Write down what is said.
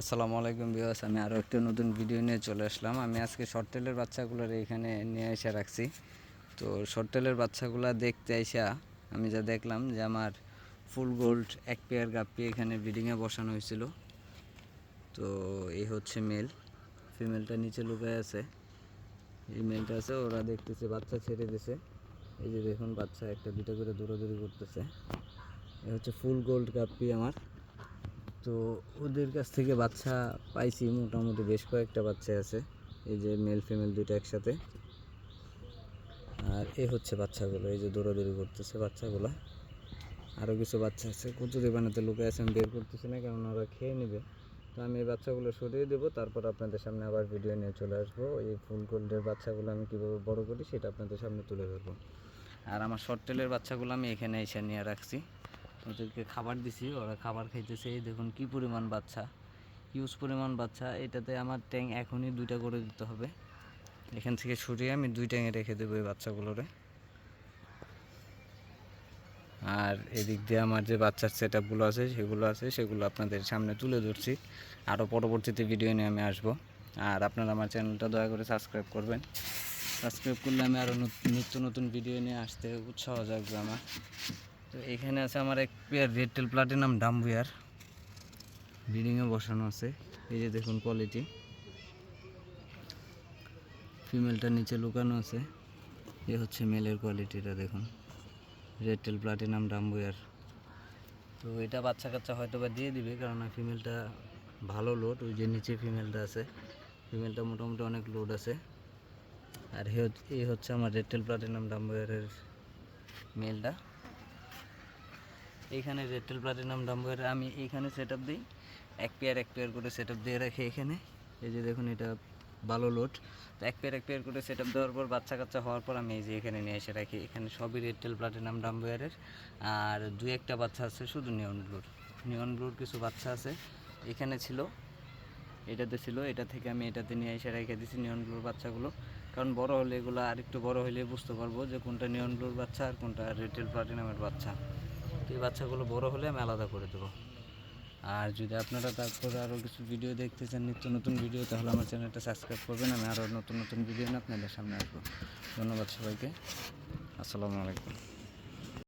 আসসালামু আলাইকুম বিয়াস আমি আরও একটা নতুন ভিডিও নিয়ে চলে আসলাম। আমি আজকে শর্টেলের বাচ্চাগুলোর এখানে নিয়ে এসে রাখছি। তো শর্টেলের বাচ্চাগুলো দেখতে আইসা আমি যা দেখলাম যে আমার ফুল গোল্ড এক পেয়ার গাপ্পি এখানে ব্রিডিংয়ে বসানো হয়েছিল। তো এই হচ্ছে মেল ফিমেলটা নিচে লুকায় আছে। এই মেলটা আছে, ওরা দেখতেছে, বাচ্চা ছেড়ে দিছে। এই যে দেখুন, বাচ্চা একটা দুটো করে দৌড়াদৌড়ি করতেছে। এ হচ্ছে ফুল গোল্ড গাপ্পি আমার। তো ওদের কাছ থেকে বাচ্চা পাইছি, মোটামুটি বেশ কয়েকটা বাচ্চা আছে। এই যে মেল ফিমেল দুটো একসাথে। আর এ হচ্ছে বাচ্চাগুলো, এই যে দৌড়াদৌড়ি করতেছে বাচ্চাগুলো। আরও কিছু বাচ্চা আছে, কচুরি বানাতে লোকে আছে, আমি বের করতেছি না, কারণ ওরা খেয়ে নেবে। তো আমি এই বাচ্চাগুলো সরিয়ে দেবো, তারপর আপনাদের সামনে আবার ভিডিও নিয়ে চলে আসব। এই ফুল গোল্ডের বাচ্চাগুলো আমি কীভাবে বড় করি, সেটা আপনাদের সামনে তুলে ধরবো। আর আমার শর্ট টেলের বাচ্চাগুলো আমি এখানে এসে নিয়ে রাখছি। ওদেরকে খাবার দিছি, ওরা খাবার খাইতেছে দেখুন কি পরিমাণ বাচ্চা হিউজ পরিমাণ বাচ্চা। এটাতে আমার ট্যাং এখনই দুইটা করে দিতে হবে। এখান থেকে সরিয়ে আমি দুই ট্যাঙে রেখে দেবো এই বাচ্চাগুলোরে। আর এদিক দিয়ে আমার যে বাচ্চার সেট আপগুলো আছে, সেগুলো আছে, সেগুলো আপনাদের সামনে তুলে ধরছি। আরও পরবর্তীতে ভিডিও নিয়ে আমি আসব। আর আপনারা আমার চ্যানেলটা দয়া করে সাবস্ক্রাইব করবেন। সাবস্ক্রাইব করলে আমি আরও নিত্য নতুন ভিডিও নিয়ে আসতে উৎসাহ জাগবে আমার। তো এখানে আছে আমার এক পেয়ার রেড টেল প্লাটিনাম ডাম্বুয়ার ব্রিডিংয়ে বসানো আছে। এই যে দেখুন কোয়ালিটি ফিমেলটা নিচে লুকানো আছে। এ হচ্ছে মেলের কোয়ালিটিটা দেখুন। রেড টেল প্লাটিনাম ডাম্বুয়ার তো এটা বাচ্চা কাচ্চা হয়তো বা দিয়ে দিবে কারণ ফিমেলটা ভালো লোড ওই যে নিচে ফিমেলটা আছে। ফিমেলটা মোটামুটি অনেক লোড আছে। আর হে হচ্ছে- আমার রেড টেল প্লাটিনাম ডাম্বুয়ারের মেলটা এইখানে রেটেল প্লাটিনাম ডাম্বার আমি এইখানে সেট আপ দিই। এক পেয়ার এক পেয়ার করে সেট আপ দিয়ে রাখি এখানে। এই যে দেখুন, এটা ভালো লোড তো এক পেয়ার এক পেয়ার করে সেট আপ দেওয়ার পর, বাচ্চা কাচ্চা হওয়ার পর আমি এই যে এখানে নিয়ে এসে রাখি। এখানে সবই রেটেল প্লাটিনাম ডাম্বারের আর দু একটা বাচ্চা আছে, শুধু নিয়ন ব্লুর নিয়ন ব্লুর কিছু বাচ্চা আছে। এখানে ছিল, এটাতে ছিল। এটা থেকে আমি এটাতে নিয়ে এসে রেখে দিছি নিয়ন ব্লুর বাচ্চাগুলো। কারণ বড় হলে এগুলো আর একটু বড় হলে বুঝতে পারব যে কোনটা নিয়ন ব্লুর বাচ্চা আর কোনটা রেটেল প্লাটিনামের বাচ্চা। তো বাচ্চাগুলো বড় হলে আমি আলাদা করে দেবো। আর যদি আপনারা তারপরে আরও কিছু ভিডিও দেখতে চান, নিত্য নতুন ভিডিও তাহলে আমার চ্যানেলটা সাবস্ক্রাইব করবেন। আমি আরও নতুন নতুন ভিডিও নিয়ে আপনাদের সামনে আসব। ধন্যবাদ সবাইকে। আসসালামু আলাইকুম।